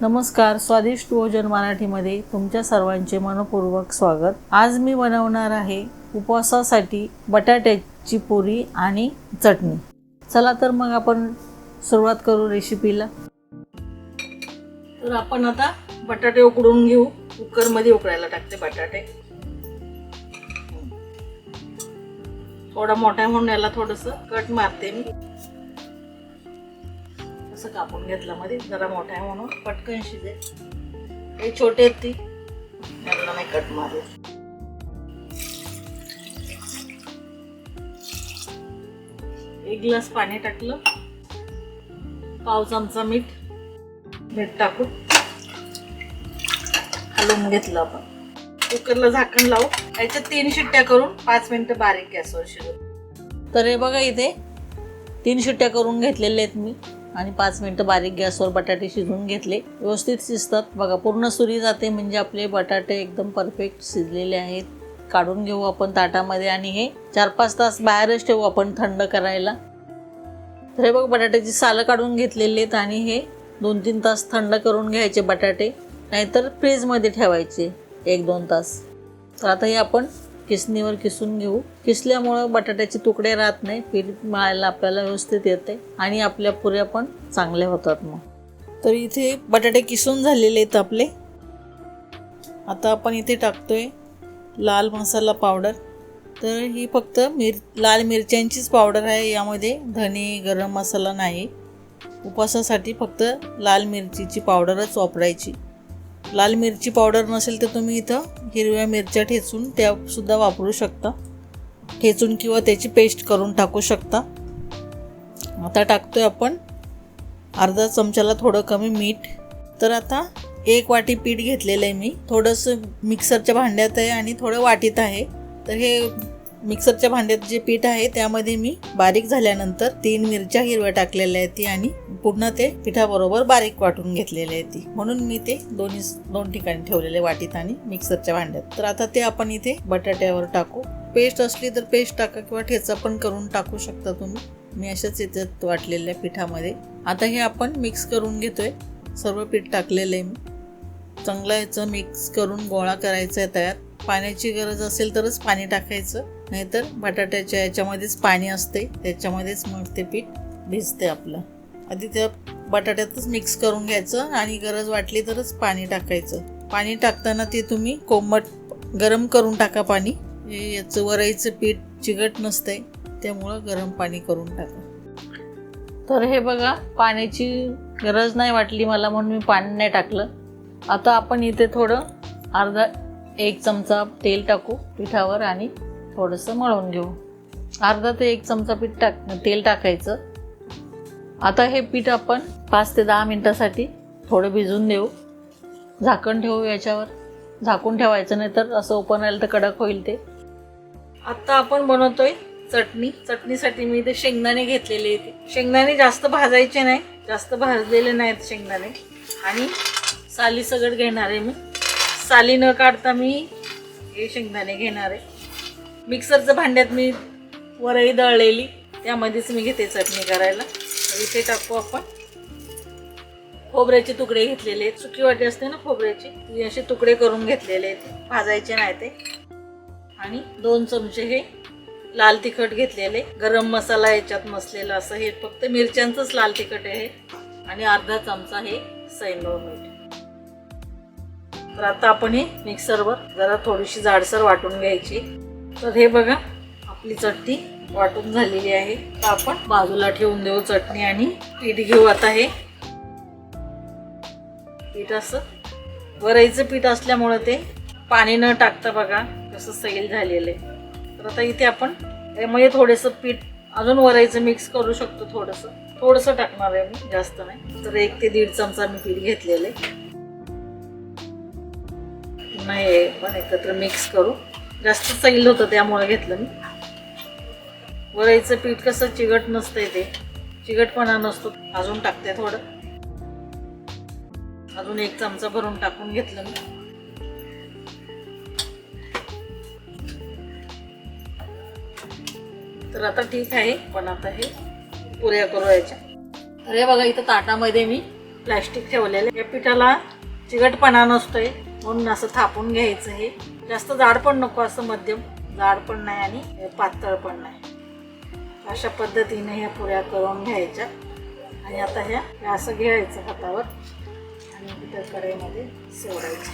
नमस्कार स्वादिष्ट भोजन मराठीमध्ये तुमच्या सर्वांचे मनपूर्वक स्वागत. आज मी बनवणार आहे उपवासासाठी बटाट्याची पुरी आणि चटणी. चला तर मग आपण सुरुवात करू रेसिपीला. तर आपण आता बटाटे उकडून घेऊ. कुकरमध्ये उकडायला टाकते बटाटे. थोडा मोठा म्हणून याला थोडंसं कट मारते मी. कापून घेतलं मध्ये. जरा मोठा आहे म्हणून पटकन शिजेल. हे छोटे आहेत ती. त्यांना नाही कट मारले. एक ग्लास पाणी टाकलं. पाव चमचा मीठ. मीठ टाकून. हलवून घेतलं आपण. कुकरला झाकण लावू याच्या तीन शिट्ट्या करून पाच मिनिटं बारीक गॅसवर शिजवू तर हे बघा इथे तीन शिट्ट्या करून घेतलेल्या आहेत मी. आणि पाच मिनटं बारीक गॅसवर बटाटे शिजवून घेतले. व्यवस्थित शिजतात. बघा पूर्ण सुरी जाते म्हणजे आपले बटाटे एकदम परफेक्ट शिजलेले आहेत. काढून घेऊ आपण ताटामध्ये आणि हे चार पाच तास बाहेरच ठेवू आपण थंड करायला. तर हे बघ बटाट्याची सालं काढून घेतलेली आहेत आणि हे दोन तीन तास थंड करून घ्यायचे बटाटे. नाहीतर फ्रीजमध्ये ठेवायचे एक दोन तास. तर आता हे आपण किसणीवर किसून घेऊ. किसल्यामुळं बटाट्याचे तुकडे राहत नाही पीठ मळायला आपल्याला व्यवस्थित येते आणि आपल्या पुऱ्या पण चांगल्या होतात मग. तर इथे बटाटे किसून झालेले आहेत आपले. आता आपण इथे टाकतोय लाल मसाला पावडर. तर ही फक्त मिर लाल मिरच्यांचीच पावडर आहे यामध्ये धने गरम मसाला नाही. उपवासासाठी फक्त लाल मिरचीची पावडरच वापरायची. लाल मिरची पावडर नसेल तर तुम्ही इथं हिरव्या मिरच्या ठेचून त्यासुद्धा वापरू शकता. ठेचून किंवा त्याची पेस्ट करून टाकू शकता. आता टाकतोय आपण अर्धा चमच्याला थोडं कमी मीठ. तर आता एक वाटी पीठ घेतलेलं आहे मी. थोडंसं मिक्सरच्या भांड्यात आहे आणि थोडं वाटीत आहे. तर हे मिक्सरच्या भांड्यात जे पीठ आहे त्यामध्ये मी बारीक झाल्यानंतर तीन मिरच्या हिरव्या टाकलेल्या आहेत ती आणि पूर्ण ते पिठाबरोबर बारीक वाटून घेतलेले आहे ती. म्हणून मी ते दोन्ही दोन ठिकाणी ठेवलेले वाटीत आणि मिक्सरच्या भांड्यात. तर आता ते आपण इथे बटाट्यावर टाकू. पेस्ट असली तर पेस्ट टाका किंवा ठेचा पण करून टाकू शकता तुम्ही. मी अशाच याच्यात वाटलेल्या पिठामध्ये. आता हे आपण मिक्स करून घेतोय. सर्व पीठ टाकलेलं आहे मी. चांगलं याचं मिक्स करून गोळा करायचा आहे तयार. पाण्याची गरज असेल तरच पाणी टाकायचं. नाहीतर बटाट्याच्या याच्यामध्येच पाणी असते. त्याच्यामध्येच मग ते पीठ भिजते आपलं. आधी त्या बटाट्यातच मिक्स करून घ्यायचं आणि गरज वाटली तरच पाणी टाकायचं. पाणी टाकताना ते तुम्ही कोमट गरम करून टाका पाणी. हे याचं वरईचं पीठ चिकट नसतंय त्यामुळं गरम पाणी करून टाका. तर हे बघा पाण्याची गरज नाही वाटली मला म्हणून मी पाणी नाही टाकलं. आता आपण इथे थोडं अर्धा एक चमचा तेल टाकू पिठावर आणि थोडंसं मळून घेऊ. अर्धा ते एक चमचा पीठ टाक तेल टाकायचं. आता हे पीठ आपण पाच ते दहा मिनटासाठी थोडं भिजून देऊ. झाकण ठेवू याच्यावर. झाकून ठेवायचं नाही तर असं ओपन राहिलं तर कडक होईल ते. आत्ता आपण बनवतोय चटणी. चटणीसाठी मी इथे शेंगदाणे घेतलेले इथे शेंगदाणे जास्त भाजायचे नाही. जास्त भाजलेले नाहीत शेंगदाणे. आणि साली सगळं घेणार आहे मी. साली न काढता मी हे शेंगदाणे घेणार आहे. मिक्सरचं भांड्यात मी वरई दळलेली त्यामध्येच मी घेते चटणी करायला. इथे टाकू आपण. खोबऱ्याचे तुकडे घेतलेले आहेत. सुकी वाटी असते ना खोबऱ्याची ती असे तुकडे करून घेतलेले आहेत. भाजायचे नाही ते. आणि दोन चमचे हे लाल तिखट घेतलेले. गरम मसाला याच्यात मसलेला असं हे फक्त मिरच्यांचंच लाल तिखट आहे. आणि अर्धा चमचा हे सैंदव मीठ. तर आता आपण हे मिक्सरवर जरा थोडीशी जाडसर वाटून घ्यायची. तर हे बघा आपली चटणी वाटून झालेली आहे. तर आपण बाजूला ठेवून देऊ चटणी आणि पीठ घेऊ आता हे. पीठ असं वरईचं पीठ असल्यामुळं ते पाणी न टाकता बघा कसं सैल झालेलं आहे. तर आता इथे आपण त्यामुळे थोडंसं पीठ अजून वरायचं मिक्स करू शकतो थोडंसं. थोडंसं टाकणार आहे मी जास्त नाही. तर एक ते दीड चमचा मी पीठ घेतलेलं आहे. पुन्हा हे पण एकत्र मिक्स करू. जास्त सैल होतं त्यामुळे घेतलं मी. वरायचं पीठ कसं चिकट नसतंय ते. चिकटपणा नसतो. अजून टाकते थोडं. अजून एक चमचा भरून टाकून घेतलं मी. तर आता ठीक आहे पण आता हे पुऱ्या करू याच्या अरे बघा इथं ताटामध्ये मी प्लॅस्टिक ठेवलेलं या पिठाला चिकटपणा नसतोय. म्हणून असं थापून घ्यायचं हे. जास्त जाड पण नको असं मध्यम. जाड पण नाही आणि पातळ पण नाही. अशा पद्धतीने ह्या पुऱ्या करून घ्यायच्या. आणि आता ह्या ह्या असं घ्यायचं हातावर. आणि तिथं कढईमध्ये सोडायचं.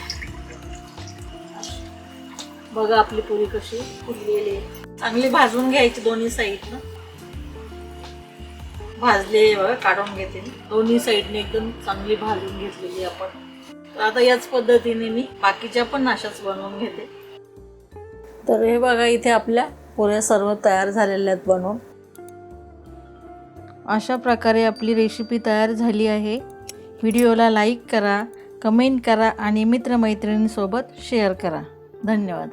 बघा आपली पुरी कशी फुललेली आहे. चांगली भाजून घ्यायची दोन्ही साईडनं. भाजले बघा काढून घेते मी. दोन्ही साईडने एकदम चांगली भाजून घेतलेली आपण. तर आता याच पद्धतीने मी बाकीच्या पण अशाच बनवून घेते. तर हे बघा इथे आपल्या पुऱ्या सर्व तयार झालेल्या आहेत बनवून. अशा प्रकारे आपली रेसिपी तयार झाली आहे. व्हिडिओला लाईक करा कमेंट करा आणि मित्रमैत्रिणींसोबत शेअर करा. धन्यवाद.